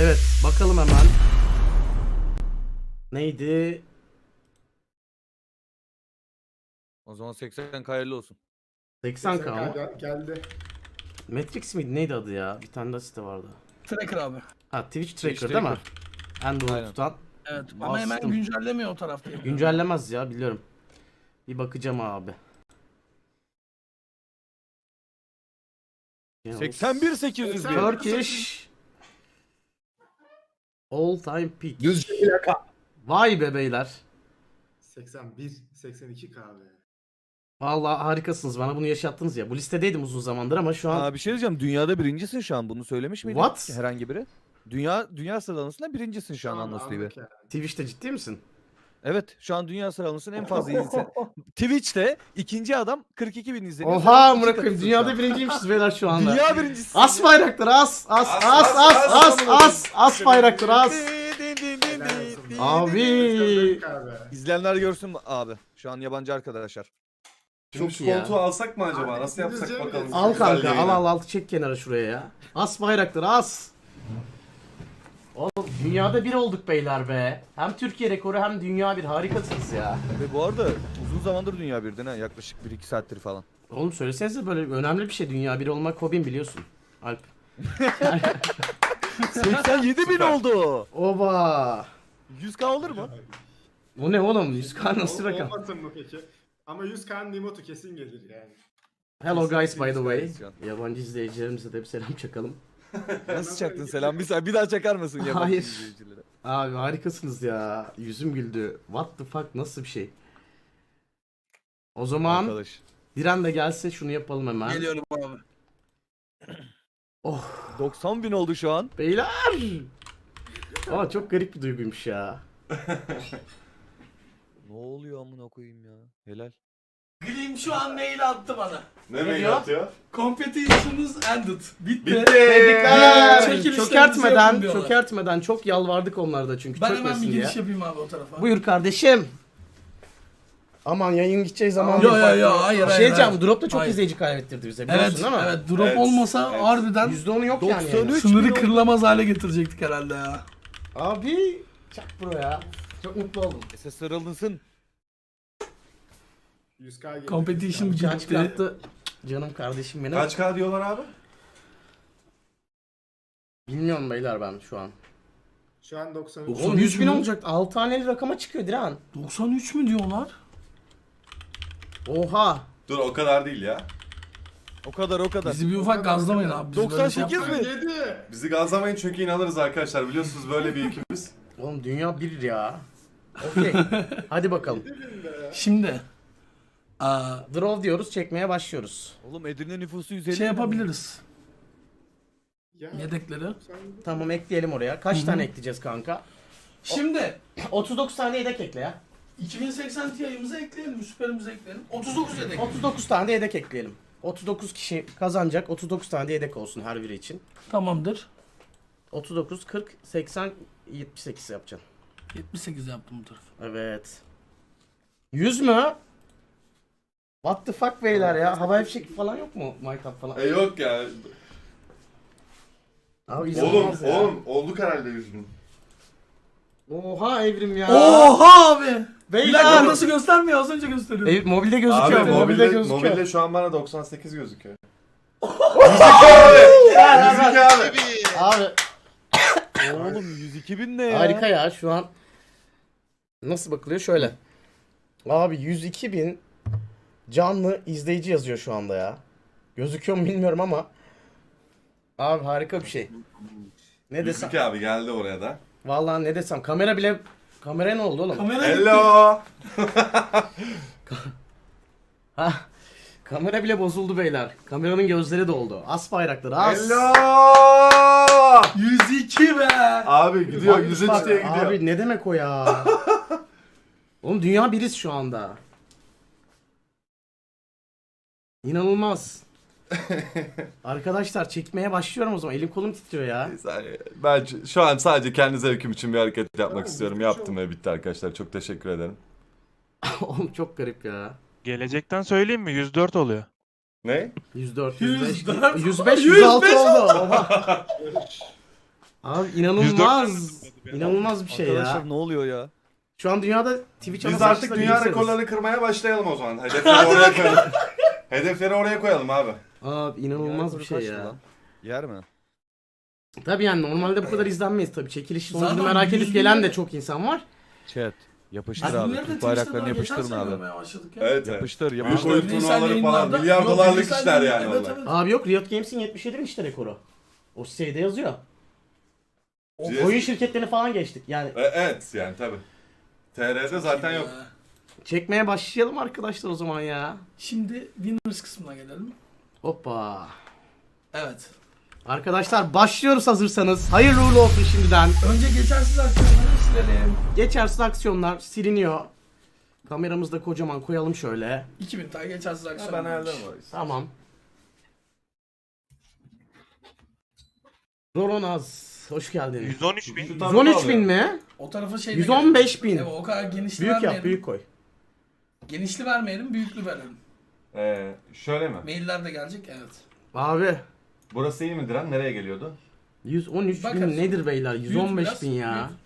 Evet bakalım hemen. Neydi? O zaman 80 hayırlı olsun. 80k mı? Gel- Geldi. Matrix miydi? Neydi adı ya? Bir tane daha site vardı. Tracker abi. Ha Twitch Tracker Twitch değil mi? Android Aynen. tutan. Evet ama hemen Bastım. güncellemiyor o tarafta. Güncellemez ya biliyorum. Bir bakacağım abi. 81 800 bin. Turkish All time peak. Düzce plaka. Vay be beyler. 81, 82 kahve. Vallahi harikasınız. Bana bunu yaşattınız ya. Bu listedeydim uzun zamandır ama şu an Aa, bir şey diyeceğim. Dünyada birincisin şu an. Bunu söylemiş miydin? What? Herhangi biri. Dünya dünya sıralamasında birincisin şu an yani. Twitch'te ciddi misin? Evet şu an dünya sıralamasının en fazla izlenen. Twitch'te ikinci adam 42 bin izleniyor. Oha amına koyayım. Dünyada birinciymişiz beyler şu anda. Dünya birincisi. As bayrakları as as as as as as as, as bayrakları as. Din, din, din, din, Helal din, olsun. din. Abi. İzleyenler görsün mü abi? Şu an yabancı arkadaşlar. Çok şu iyi ya. koltuğu alsak mı acaba? Abi, Nasıl yapsak bakalım. Al kanka al al al çek kenara şuraya ya. As bayrakları as. Oğlum dünyada bir olduk beyler be. Hem Türkiye rekoru hem dünya bir harikasınız ya. Ve bu arada uzun zamandır dünya birden ha yaklaşık 1-2 saattir falan. Oğlum söylesenize böyle önemli bir şey dünya bir olmak hobim biliyorsun. Alp. 87 bin oldu. Oba. 100k olur mu? Bu ne oğlum? 100k nasıl Ol- rakam? Olmasın mı peki? Ama 100 kan Nimotu kesin gelir yani. Hello guys by the way. Yabancı izleyicilerimize de bir selam çakalım. Nasıl çaktın selam? Bir, sa- bir daha çakar mısın yabancı Hayır. izleyicilere? Abi harikasınız ya. Yüzüm güldü. What the fuck nasıl bir şey? O zaman Arkadaş. Diren de gelse şunu yapalım hemen. Geliyorum abi. Oh 90 bin oldu şu an. beyler. Aa çok garip bir duyguymuş ya. Ne oluyor amına koyayım ya? Helal. Glim şu an mail attı bana. Ne diyor? mail atıyor? Competition'ız ended. Bitti. Bitti. Tebrikler. Çekilişlerinizi Çökertmeden, yapın diyorlar. çökertmeden çok yalvardık onlarda çünkü Ben hemen bir çökmesin diye. giriş yapayım abi o tarafa. Buyur kardeşim. Aman yayın gideceği zaman Yo yo yo hayır Bir hayır. şey diyeceğim, hayır. drop da çok Hayır. izleyici kaybettirdi bize biliyorsun Evet, değil mi? evet drop Evet, olmasa evet. harbiden %10'u yok yani. 93 yayının. sınırı kırılamaz hale getirecektik herhalde ya. Abi çak bro ya. Çok mutlu oldum. Ses sarılınsın. 100k gelir. Competition bitti. çıkarttı. Canım kardeşim benim. Kaç K diyorlar abi? Bilmiyorum beyler ben şu an. Şu an 93. Doksan- Oğlum 93 100 bin mü? olacak. 6 taneli rakama çıkıyor Diren. 93 mü diyorlar? Oha. Dur o kadar değil ya. O kadar o kadar. Bizi bir ufak gazlamayın abi. Biz böyle şey 98 yapmayız. mi? 7. Bizi gazlamayın çünkü inanırız arkadaşlar. Biliyorsunuz böyle bir yükümüz. Oğlum dünya bir ya. Okey. Hadi bakalım. Şimdi aa, Draw diyoruz çekmeye başlıyoruz. Oğlum Edirne nüfusu 150 şey yapabiliriz. Ya, Yedekleri. sen- Tamam ekleyelim oraya. Kaç tane ekleyeceğiz kanka? Şimdi 39 tane yedek ekle ya. 2080 Ti'mizi ekleyelim, süperimizi ekleyelim. 39 yedek. 39 tane de yedek ekleyelim. 39 kişi kazanacak. 39 tane de yedek olsun her biri için. Tamamdır. 39, 40, 80, 78 yapacaksın. 78 yaptım bu tarafı. Evet. 100 mü? What the fuck beyler ya? Havai fişek falan yok mu? Minecraft falan. e yok ya. Abi Oğlum inanılmaz ya. oğlum olduk herhalde 100 bin. Oha evrim ya. Oha abi! Bir Beyler. dakika nasıl göstermiyor? Az önce gösteriyor. Ev, mobilde gözüküyor. Abi mobilde, mobilde, gözüküyor. mobilde şu an bana 98 gözüküyor. Ver, ver. 102 abi. Abi Oğlum 102 bin ne ya? harika ya şu an. Nasıl bakılıyor? Şöyle. Abi 102 bin canlı izleyici yazıyor şu anda ya. Gözüküyor mu bilmiyorum ama. Abi harika bir şey. Ne desem? 102 abi geldi oraya da. Vallahi ne desem kamera bile kamera ne oldu oğlum? Kamera. Hello. Ha. Kamera bile bozuldu beyler. Kameranın gözleri doldu. As bayrakları as. Hello. 102 be! Abi gidiyor Bak, 103 bak, diye gidiyor. Abi ne demek o ya? Oğlum dünya biriz şu anda. İnanılmaz. Arkadaşlar çekmeye başlıyorum o zaman. Elim kolum titriyor ya. Ben şu an sadece kendi zevkim için bir hareket yapmak istiyorum. Yaptım ve bitti arkadaşlar. Çok teşekkür ederim. Oğlum çok garip ya. Gelecekten söyleyeyim mi? 104 oluyor. Ne? 104, 105, 104, 105, 106 oldu. Oha. Abi inanılmaz. İnanılmaz bir şey Arkadaşlar ya. ne oluyor ya? Şu an dünyada Twitch Biz artık dünya rekorlarını kırmaya başlayalım o zaman. Hedefleri oraya koyalım. Hedefleri oraya koyalım abi. Abi inanılmaz bir şey ya. lan? Yer mi? Tabii yani normalde bu kadar izlenmeyiz tabii. Çekiliş sonucunu Zaten merak edip yüz gelen de çok insan var. Chat. Yapıştır abi. Türk bayraklarını yapıştırın abi. Evet evet. Yapıştır Büyük yapıştır. oyun turnuvaları falan milyar dolarlık işler yani evet, onlar. evet. Abi yok Riot Games'in 77 işte rekoru. O şeyde yazıyor. O oyun şirketlerini falan geçtik. Yani E, evet yani tabi. TR'de zaten yok. Çekmeye başlayalım arkadaşlar o zaman ya. Şimdi winners kısmına gelelim. Hoppa. Evet. Arkadaşlar başlıyoruz hazırsanız. Hayırlı uğurlu olsun şimdiden. Önce geçersiz aksiyonları silelim. Geçersiz aksiyonlar siliniyor. Kameramızı da kocaman koyalım şöyle. 2000 tane geçersiz aksiyon. ben ayarlarım orayı. Tamam. Roronaz. Hoş geldin. 113 bin. Şu tarafa 113 bin mi? O tarafa şey de 115 bin. Evet, o kadar genişli Büyük vermeyelim. yap, büyük koy. Genişli vermeyelim, büyüklü verelim. Ee, şöyle mi? Mailler de gelecek, evet. Abi Burası iyi mi Diren? Nereye geliyordu? 113 Bakarız. bin nedir beyler? 115 biraz, bin ya. büyüt.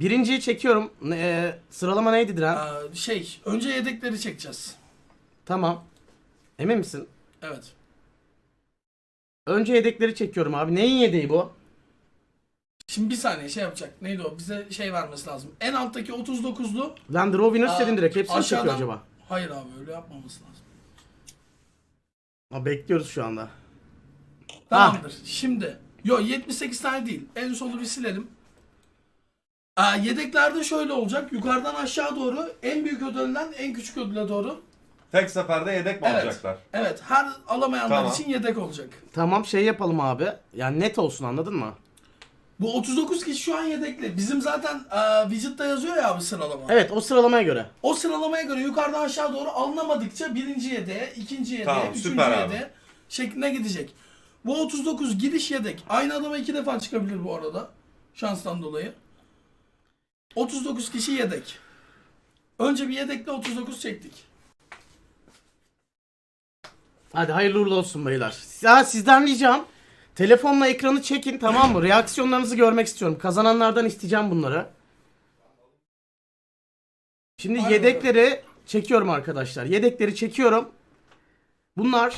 Birinciyi çekiyorum. Ne- e, sıralama neydi Diren? Aa, şey, önce yedekleri çekeceğiz. Tamam. Emin misin? Evet. Önce yedekleri çekiyorum abi. Neyin yedeği bu? Şimdi bir saniye şey yapacak. Neydi o? Bize şey vermesi lazım. En alttaki 39'lu. Lan Winners Aa, dedin direkt. Hepsini çekiyor aşağıdan- acaba? Hayır abi öyle yapmamız lazım. Ha, bekliyoruz şu anda. Tamamdır. Şimdi. Yo 78 tane değil. En solu bir silelim. Aa, yedeklerde şöyle olacak. Yukarıdan aşağı doğru en büyük ödülden en küçük ödüle doğru. Tek seferde yedek mi Evet. alacaklar? Evet her alamayanlar Tamam. için yedek olacak. Tamam şey yapalım abi. Yani net olsun anladın mı? Bu 39 kişi şu an yedekli. Bizim zaten e, widget'ta yazıyor ya abi sıralama. Evet o sıralamaya göre. O sıralamaya göre yukarıdan aşağı doğru alınamadıkça birinci yedeğe, ikinci yedeğe, Tamam, üçüncü süper abi. yedeğe şeklinde gidecek. Bu 39 gidiş yedek. Aynı adama iki defa çıkabilir bu arada. Şanstan dolayı. 39 kişi yedek. Önce bir yedekle 39 çektik. Hadi hayırlı uğurlu olsun beyler. Ya sizden ricam telefonla ekranı çekin tamam mı? Reaksiyonlarınızı görmek istiyorum. Kazananlardan isteyeceğim bunları. Şimdi Aynen. yedekleri çekiyorum arkadaşlar. Yedekleri çekiyorum. Bunlar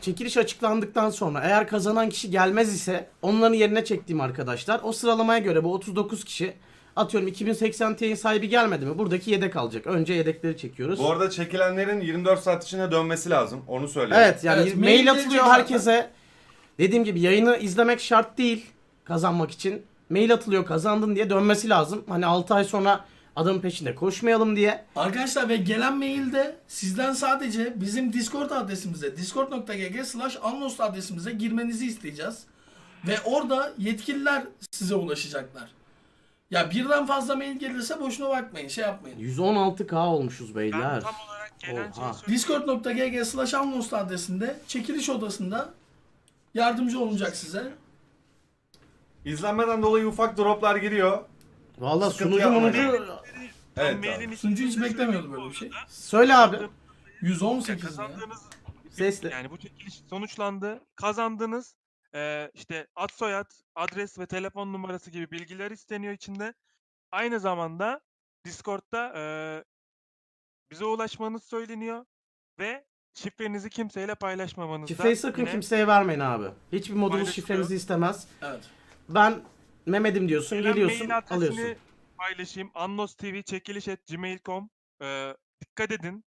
çekiliş açıklandıktan sonra eğer kazanan kişi gelmez ise onların yerine çektiğim arkadaşlar. O sıralamaya göre bu 39 kişi atıyorum 2080 Ti'nin sahibi gelmedi mi? Buradaki yedek alacak. Önce yedekleri çekiyoruz. Bu arada çekilenlerin 24 saat içinde dönmesi lazım. Onu söyleyeyim. Evet yani Evet, mail mail atılıyor gelecek zaten. herkese. Dediğim gibi yayını izlemek şart değil kazanmak için. Mail atılıyor kazandın diye dönmesi lazım. Hani 6 ay sonra adamın peşinde koşmayalım diye. Arkadaşlar ve gelen mailde sizden sadece bizim Discord adresimize discord.gg slash anlost adresimize girmenizi isteyeceğiz. Ve orada yetkililer size ulaşacaklar. Ya birden fazla mail gelirse boşuna bakmayın şey yapmayın. 116k olmuşuz Ben beyler. tam olarak gelen Oha. Discord.gg slash anlost adresinde çekiliş odasında yardımcı olunacak size. İzlenmeden dolayı ufak droplar giriyor. Valla Sıkıntı sunucu yapma. munucu Evet abi. Sunucu hiç beklemiyordu böyle bir şey. söyle abi. 118 ya. Kazandığınız Sesli. yani bu çekiliş sonuçlandı. Kazandınız. Ee, işte ad soyad, adres ve telefon numarası gibi bilgiler isteniyor içinde. Aynı zamanda Discord'da eee, bize ulaşmanız söyleniyor ve şifrenizi kimseyle paylaşmamanız da Şifreyi sakın yine kimseye vermeyin abi. Hiçbir modumuz Paylaşılıyor. şifrenizi istemez. Evet. Ben Mehmet'im diyorsun gelen geliyorsun mail adresini alıyorsun. paylaşayım. Annos TV çekiliş at gmail.com Eee, dikkat edin.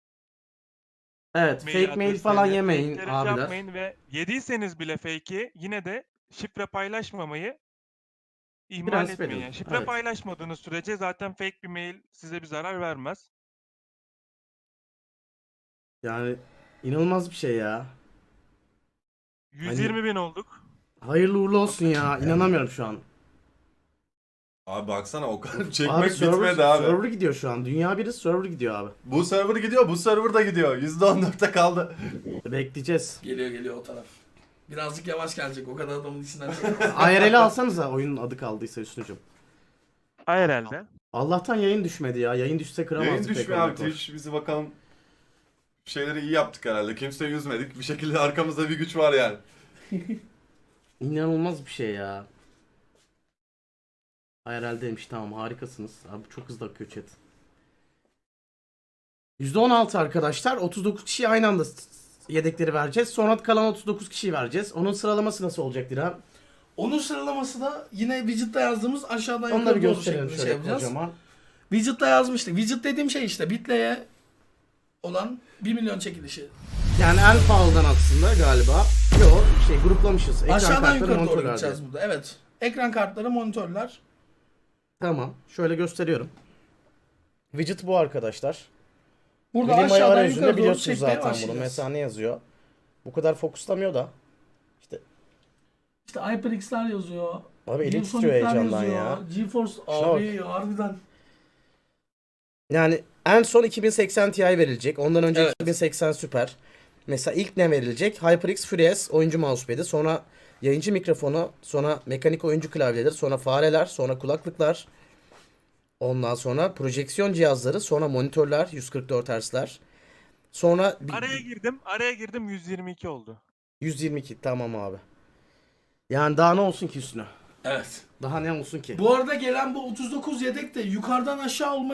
Evet mail fake mail falan yemeyin abiler. yapmayın ve yediyseniz bile fake'i yine de şifre paylaşmamayı ihmal Prensip etmeyin. edin, Yani şifre evet. paylaşmadığınız sürece zaten fake bir mail size bir zarar vermez. Yani inanılmaz bir şey ya. 120 bin olduk. Hayırlı uğurlu olsun ya. İnanamıyorum şu an. Abi baksana o kadar çekmek Abi server, bitmedi abi. server gidiyor şu an. Dünya biri server gidiyor abi. Bu server gidiyor, bu server da gidiyor. %14'te kaldı. Bekleyeceğiz. Geliyor geliyor o taraf. Birazcık yavaş gelecek o kadar adamın içinden. IRL'i alsanıza oyunun adı kaldıysa üstüncüm. herhalde. Allah'tan yayın düşmedi ya. Yayın düşse kıramazdık. Yayın düşmüyor abi. Twitch bizi bakalım. Şeyleri iyi yaptık herhalde. Kimseyi üzmedik. Bir şekilde arkamızda bir güç var yani. İnanılmaz bir şey ya. Hayaldemiş tamam harikasınız. Abi çok hızlı akıyor chat. %16 arkadaşlar. 39 kişiye aynı anda yedekleri vereceğiz. Sonra kalan 39 kişiyi vereceğiz. Onun sıralaması nasıl olacak Diren? Onun sıralaması da yine widget'ta yazdığımız aşağıdan da yukarı bir doğru gösterelim şeklinde şey şöyle yapacağız. kocaman. Widget'ta yazmıştık. Widget dediğim şey işte Bitley'e olan 1 milyon çekilişi. Yani en pahalıdan aslında galiba. Yok şey gruplamışız. Ekran Aşağıdan kartları, yukarı doğru monitörler diye. gideceğiz burada. Evet. Ekran kartları, monitörler. Tamam. Şöyle gösteriyorum. Widget bu arkadaşlar. Burada Bilim ayı aşağıdan arayüzünde yukarı doğru biliyorsunuz çekmeye zaten bunu. başlayacağız. Mesela ne yazıyor? Bu kadar fokuslamıyor da. İşte HyperX'ler yazıyor. Abi elim titriyor heyecandan yazıyor. ya. GeForce Şuna abi harbiden. Yani en son 2080 Ti verilecek. Ondan önce Evet. 2080 Super. Mesela ilk ne verilecek? HyperX FreeS oyuncu mousepad'i. Sonra yayıncı mikrofonu. Sonra mekanik oyuncu klavyeleri. Sonra fareler. Sonra kulaklıklar. Ondan sonra projeksiyon cihazları. Sonra monitörler. 144 Hz'ler. Sonra Araya girdim. Araya girdim 122 oldu. 122 tamam abi. Yani daha ne olsun ki üstüne? Evet. Daha ne olsun ki? Bu arada gelen bu 39 yedek de yukarıdan aşağı olma